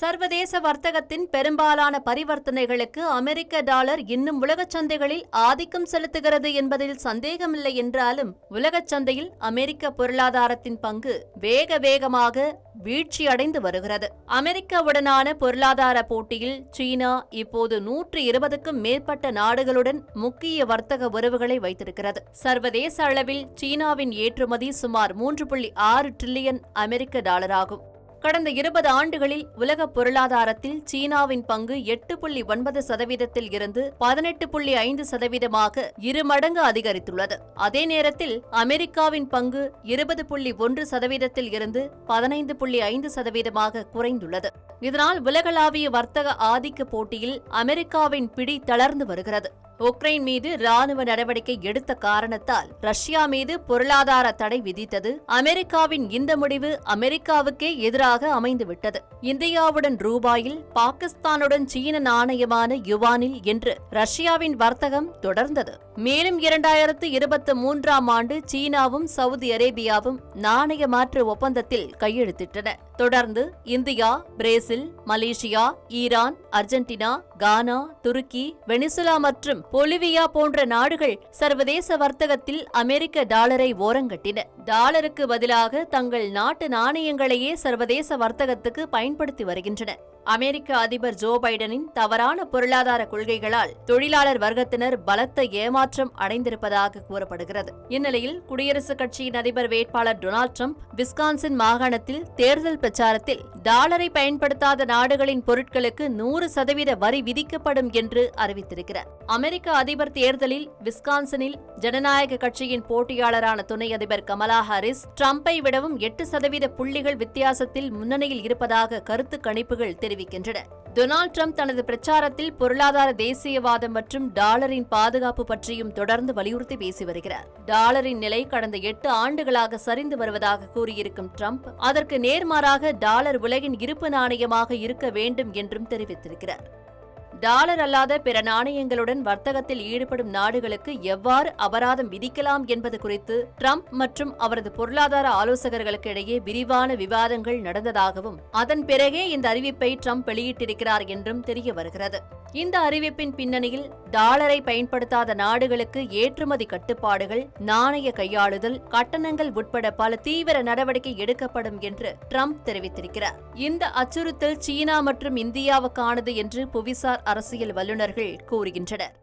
சர்வதேச வர்த்தகத்தின் பெரும்பாலான பரிவர்த்தனைகளுக்கு அமெரிக்க டாலர் இன்னும் உலகச் சந்தைகளில் ஆதிக்கம் செலுத்துகிறது என்பதில் சந்தேகமில்லை என்றாலும் உலகச் சந்தையில் அமெரிக்க பொருளாதாரத்தின் பங்கு வேக வேகமாக வீழ்ச்சியடைந்து வருகிறது. அமெரிக்காவுடனான பொருளாதார போட்டியில் சீனா இப்போது நூற்று இருபதுக்கும் மேற்பட்ட நாடுகளுடன் முக்கிய வர்த்தக உறவுகளை வைத்திருக்கிறது. சர்வதேச அளவில் சீனாவின் ஏற்றுமதி சுமார் மூன்று புள்ளி ஆறு டிரில்லியன் அமெரிக்க டாலராகும் கடந்த இருபது ஆண்டுகளில் உலக பொருளாதாரத்தில் சீனாவின் பங்கு எட்டு புள்ளி ஒன்பது சதவீதத்தில் இருந்து பதினெட்டு புள்ளி ஐந்து சதவீதமாக இரு மடங்கு அதிகரித்துள்ளது. அதே நேரத்தில் அமெரிக்காவின் பங்கு இருபது புள்ளி ஒன்று சதவீதத்தில் இருந்து பதினைந்து புள்ளி ஐந்து சதவீதமாக குறைந்துள்ளது. இதனால் உலகளாவிய வர்த்தக ஆதிக்க போட்டியில் அமெரிக்காவின் பிடி தளர்ந்து வருகிறது. உக்ரைன் மீது ராணுவ நடவடிக்கை எடுத்த காரணத்தால் ரஷ்யா மீது பொருளாதார தடை விதித்தது. அமெரிக்காவின் இந்த முடிவு அமெரிக்காவுக்கே எதிராக அமைந்துவிட்டது. இந்தியாவுடன் ரூபாயில் பாகிஸ்தானுடன் சீன நாணயமான யுவானில் என்று ரஷ்யாவின் வர்த்தகம் தொடர்ந்தது. மேலும் இரண்டாயிரத்து இருபத்தி மூன்றாம் ஆண்டு சீனாவும் சவுதி அரேபியாவும் நாணய மாற்று ஒப்பந்தத்தில் கையெழுத்திட்டன. தொடர்ந்து India Brazil Malaysia Iran Argentina Ghana துருக்கி வெனிசுலா மற்றும் பொலிவியா போன்ற நாடுகள் சர்வதேச வர்த்தகத்தில் அமெரிக்க டாலரை ஓரங்கட்டின. டாலருக்கு பதிலாக தங்கள் நாட்டு நாணயங்களையே சர்வதேச வர்த்தகத்துக்கு பயன்படுத்தி வருகின்றன. அமெரிக்க அதிபர் ஜோ பைடனின் தவறான பொருளாதார கொள்கைகளால் தொழிலாளர் வர்க்கத்தினர் பலத்த ஏமாற்றம் அடைந்திருப்பதாக கூறப்படுகிறது. இந்நிலையில் குடியரசுக் கட்சியின் அதிபர் வேட்பாளர் டொனால்ட் ட்ரம்ப் விஸ்கான்சின் மாகாணத்தில் தேர்தல் பிரச்சாரத்தில் டாலரை பயன்படுத்தாத நாடுகளின் பொருட்களுக்கு நூறு சதவீத வரி விதிக்கப்படும் என்று அறிவித்திருக்கிறார். அமெரிக்க அதிபர் தேர்தலில் விஸ்கான்சனில் ஜனநாயக கட்சியின் போட்டியாளரான துணை அதிபர் கமலா ஹாரிஸ் ட்ரம்பை விடவும் எட்டு சதவீத புள்ளிகள் வித்தியாசத்தில் முன்னணியில் இருப்பதாக கருத்து கணிப்புகள் தெரிவிக்கின்றன. டொனால்ட் ட்ரம்ப் தனது பிரச்சாரத்தில் பொருளாதார தேசியவாதம் மற்றும் டாலரின் பாதுகாப்பு பற்றியும் தொடர்ந்து வலியுறுத்தி பேசி வருகிறார். டாலரின் நிலை கடந்த எட்டு ஆண்டுகளாக சரிந்து வருவதாக கூறியிருக்கும் ட்ரம்ப் அதற்கு நேர்மாறாக டாலர் உலகின் இருப்பு நாணயமாக இருக்க வேண்டும் என்றும் தெரிவித்திருக்கிறார். டாலர் அல்லாத பிற நாணயங்களுடன் வர்த்தகத்தில் ஈடுபடும் நாடுகளுக்கு எவ்வாறு அபராதம் விதிக்கலாம் என்பது குறித்து ட்ரம்ப் மற்றும் அவரது பொருளாதார ஆலோசகர்களுக்கு இடையே விரிவான விவாதங்கள் நடந்ததாகவும் அதன் பிறகே இந்த அறிவிப்பை ட்ரம்ப் வெளியிட்டிருக்கிறார் என்றும் தெரிய வருகிறது. இந்த அறிவிப்பின் பின்னணியில் டாலரை பயன்படுத்தாத நாடுகளுக்கு ஏற்றுமதி கட்டுப்பாடுகள் நாணய கையாளுதல் கட்டணங்கள் உட்பட பல தீவிர நடவடிக்கை எடுக்கப்படும் என்று ட்ரம்ப் தெரிவித்திருக்கிறார். இந்த அச்சுறுத்தல் சீனா மற்றும் இந்தியாவுக்கானது என்று புவிசார் அரசியல் வல்லுநர்கள் கூறுகின்றனர்.